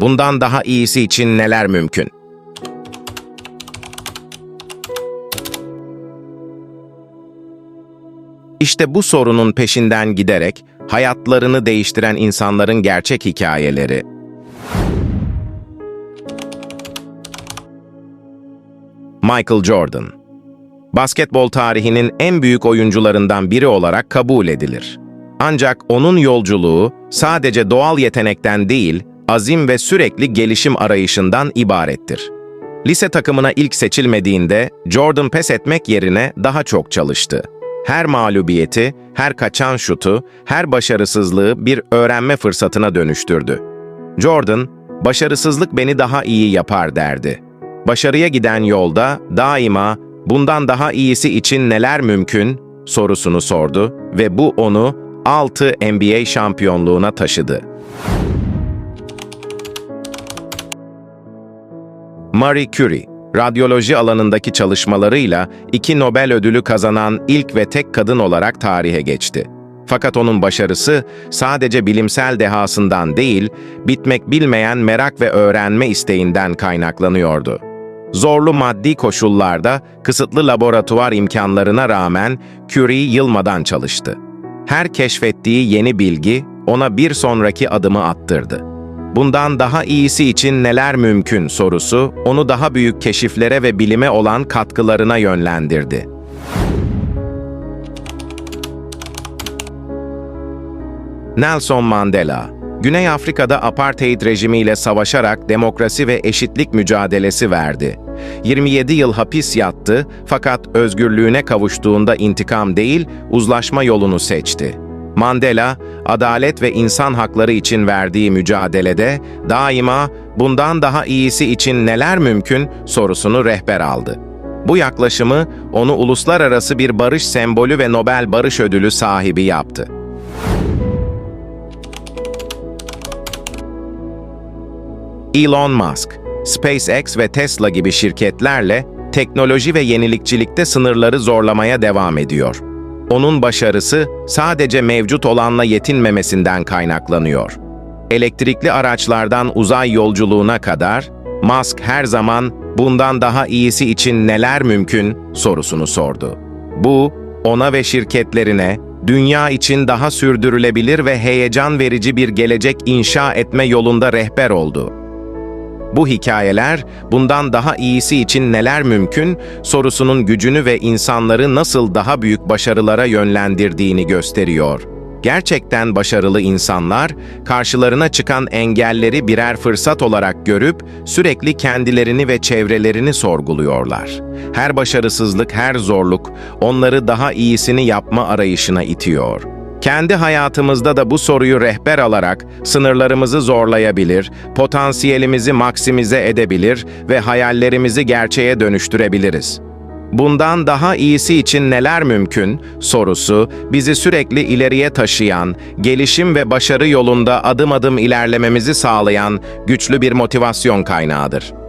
Bundan daha iyisi için neler mümkün? İşte bu sorunun peşinden giderek hayatlarını değiştiren insanların gerçek hikayeleri. Michael Jordan Basketbol tarihinin en büyük oyuncularından biri olarak kabul edilir. Ancak onun yolculuğu sadece doğal yetenekten değil, azim ve sürekli gelişim arayışından ibarettir. Lise takımına ilk seçilmediğinde Jordan pes etmek yerine daha çok çalıştı. Her mağlubiyeti, her kaçan şutu, her başarısızlığı bir öğrenme fırsatına dönüştürdü. Jordan, başarısızlık beni daha iyi yapar derdi. Başarıya giden yolda daima bundan daha iyisi için neler mümkün sorusunu sordu ve bu onu 6 NBA şampiyonluğuna taşıdı. Marie Curie, radyoloji alanındaki çalışmalarıyla iki Nobel ödülü kazanan ilk ve tek kadın olarak tarihe geçti. Fakat onun başarısı sadece bilimsel dehasından değil, bitmek bilmeyen merak ve öğrenme isteğinden kaynaklanıyordu. Zorlu maddi koşullarda, kısıtlı laboratuvar imkanlarına rağmen Curie yılmadan çalıştı. Her keşfettiği yeni bilgi ona bir sonraki adımı attırdı. Bundan daha iyisi için neler mümkün sorusu onu daha büyük keşiflere ve bilime olan katkılarına yönlendirdi. Nelson Mandela, Güney Afrika'da apartheid rejimiyle savaşarak demokrasi ve eşitlik mücadelesi verdi. 27 yıl hapis yattı fakat özgürlüğüne kavuştuğunda intikam değil, uzlaşma yolunu seçti. Mandela, adalet ve insan hakları için verdiği mücadelede daima bundan daha iyisi için neler mümkün sorusunu rehber aldı. Bu yaklaşımı onu uluslararası bir barış sembolü ve Nobel Barış Ödülü sahibi yaptı. Elon Musk, SpaceX ve Tesla gibi şirketlerle teknoloji ve yenilikçilikte sınırları zorlamaya devam ediyor. Onun başarısı sadece mevcut olanla yetinmemesinden kaynaklanıyor. Elektrikli araçlardan uzay yolculuğuna kadar Musk her zaman bundan daha iyisi için neler mümkün sorusunu sordu. Bu, ona ve şirketlerine dünya için daha sürdürülebilir ve heyecan verici bir gelecek inşa etme yolunda rehber oldu. Bu hikayeler bundan daha iyisi için neler mümkün sorusunun gücünü ve insanları nasıl daha büyük başarılara yönlendirdiğini gösteriyor. Gerçekten başarılı insanlar karşılarına çıkan engelleri birer fırsat olarak görüp sürekli kendilerini ve çevrelerini sorguluyorlar. Her başarısızlık, her zorluk onları daha iyisini yapma arayışına itiyor. Kendi hayatımızda da bu soruyu rehber alarak sınırlarımızı zorlayabilir, potansiyelimizi maksimize edebilir ve hayallerimizi gerçeğe dönüştürebiliriz. Bundan daha iyisi için neler mümkün sorusu bizi sürekli ileriye taşıyan, gelişim ve başarı yolunda adım adım ilerlememizi sağlayan güçlü bir motivasyon kaynağıdır.